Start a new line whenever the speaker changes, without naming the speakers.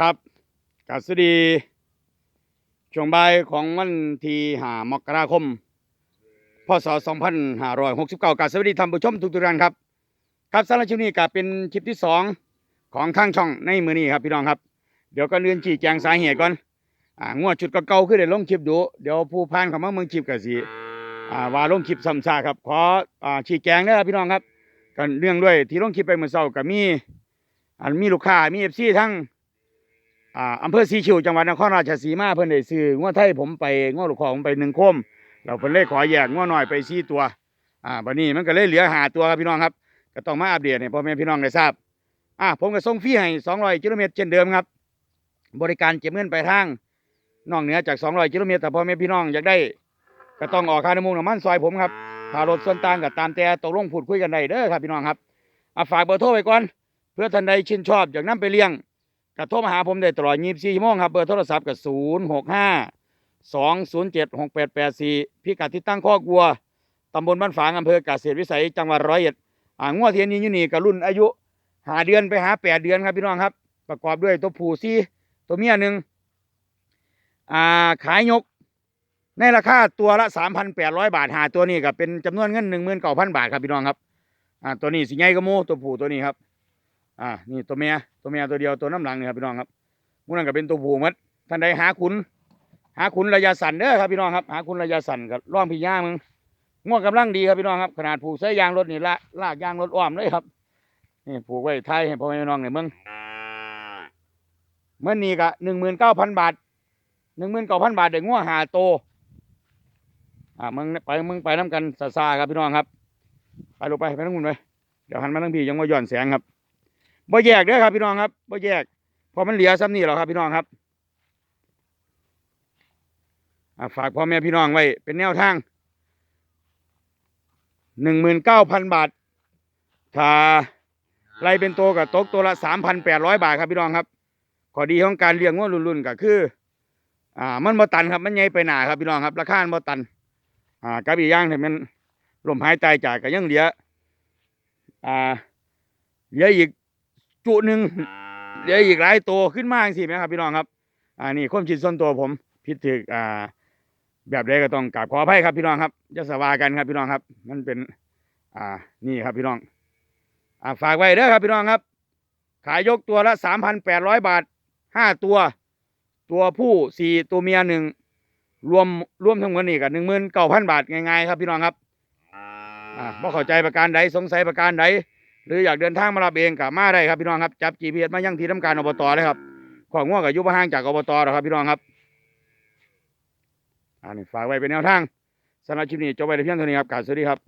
ครับกสวัสดี ช่วงบ่ายของวันที่หามกราคม พศ 2569กสวัสดีท่านผู้ชมทุกๆท่านครับ ครับสำหรับช่วงนี้ก็เป็นคลิปที่สองของทางช่องในมือนี้ครับพี่น้องครับ เดี๋ยวก็เรียนชี้แจงสาเหตุก่อนอ่างวดชุดเก่าๆคือได้ลงคลิปดูเดี๋ยวผู้พานเขามาเมืองคลิปก็สิอ่าว่าลงคลิปซ้ำซากครับขออ่าชี้แจงนะครับพี่น้องครับกันเรื่องด้วยที่ลงคลิปไปเมื่อเช้าก็มีอันมีลูกค้ามี FC ทั้ง อ่าอำเภอสีชิวจังหวัดนครราชสีมาเพิ่นได้ซื้อง้อไทยผมไปง้อลูกคอผมไปหนึ่งคมเราเพิ่นเลยขอแยกง้อหน้อยไปสี่ตัวอ่าบัดนี้มันก็เลยเหลือหาตัวครับพี่น้องครับ ก็ต้องมาอัปเดตให้พ่อแม่พี่น้องได้ทราบอ่าผมก็ส่งฟรีให้200กิโลเมตรเช่นเดิมครับ บริการเก็บเงินไปทางนอกเหนือจาก200กิโลเมตรแต่พ่อแม่พี่น้องอยากได้ ก็ต้องออกค่าน้ำมูกน้ำมันซอยผมครับค่ารถส่วนต่างก็ตามแต่ตกลงพูดคุยกันได้เด้อครับพี่น้องครับอ่าฝากเบอร์โทรไว้ก่อน เพื่อท่านใดชื่นชอบอยากนํไปเลี้ยง ก็โทรมาหาผมได้ตลอด24ชั่วโมงครับ เบอร์โทรศัพท์ก็065 207 6884พิกัดที่ตั้งข้อกวัวตำบลบ้านฝางอำเภอกเกษวิสัยจังหวัดร้อยเอ็ดอ่างวเทียนนี้อยู่นี่ก็รุ่นอายุหาเดือนไปหาแปดเดือนครับพี่น้องครับ ประกอบด้วยตัวผู้ซี่ตัวเมียหนึ่งอ่าขายยก ในราคาตัวละ3,800บาทหาตัวนี้ก็เป็นจำนวนเงิน19,000บาทครับพี่น้องครับอ่าตัวนี้สิใหญ่กว่าหมูตัวผู้ตัวนี้ครับ อ่านี่ตัวเมียตัวเมียตัวเดียวตัวน้ำหลังนี่ครับพี่น้องครับมูนั่นก็เป็นตัวผู้หมัดท่านใดหาขุนหาขุนระยะสั้นเด้อครับพี่น้องครับหาขุนระยะสั้นกับร่องพี่ย่ามึงง่วงกำลังดีครับพี่น้องครับขนาดผูกใส่ยางรถนี่ละลากยางรถอ้อมเลยครับนี่ผูกไว้ไทยให้พ่อแม่พี่น้องเนี่ยมึงเมื่อนี้ก็หนึ่งหมื่นเก้าพันบาทหนึ่งหมื่นเก้าพันบาทเด็กง่วหาโตอ่ามึงไปมึงไปน้ำกันซาซาครับพี่น้องครับ ไปลงไปไปทั้งหมดไปเดี๋ยวหันมาทั้งพี่ยังมาย้อนแสงครับ บ่แยกเด้อครับพี่น้องครับบ่แยกพราะมันเหลือซ้ำนี่หรอครับพี่น้องครับฝากพ่อแม่พี่น้องไว้ เป็นแนวทางหนึ่งหมื่นเก้าพันบาทถ้าไล่เป็นตัวกับตกตัวละสามพันแปดร้อยบาทครับพี่น้องครับข้อดีของการเลี้ยงง้อรุ่นๆก็คือ อ่า มันบ่ตันครับ มันใหญ่ไปหนาครับพี่น้องครับราคามันบ่ตัน อ่ากับอีกอย่างที่มันลมหายใจจากก็ยังเหลือ อ่าเหลืออีก จุหนึ่งเดี๋ยวอีกหลายตัวขึ้นมากสิไหมครับ พี่น้องครับ อ่านี่ความคิดส่วนตัวผมพิดถึกอ่า แบบใดก็ต้องกราบขออภัยครับพี่น้องครับจะสวากันครับพี่น้องครับ มันเป็น อ่า นี่ครับพี่น้อง อ่าฝากไว้เด้อครับพี่น้องครับ ขายยกตัวละสามพันแปดร้อยบาทห้าตัว ตัวผู้สี่ตัวเมียหนึ่งรวมรวมทั้งหมดนี่กับหนึ่งหมื่นเก้าพันบาทง่ายๆครับพี่น้องครับ อ่าบ่เข้าใจประการใดสงสัยประการใด หรืออยากเดินทางมารับเองกับมาได้ครับพี่น้องครับจับ GPS มายังที่ทำการอบตเลยครับของง่วงกับยุบห่างจากอบตหรอครับพี่น้องครับอันนี้ฝากไว้เป็นแนวทางสำหรับคลิปนี้จบไปแต่เพียงเท่านี้ครับกาสวัสดีครับ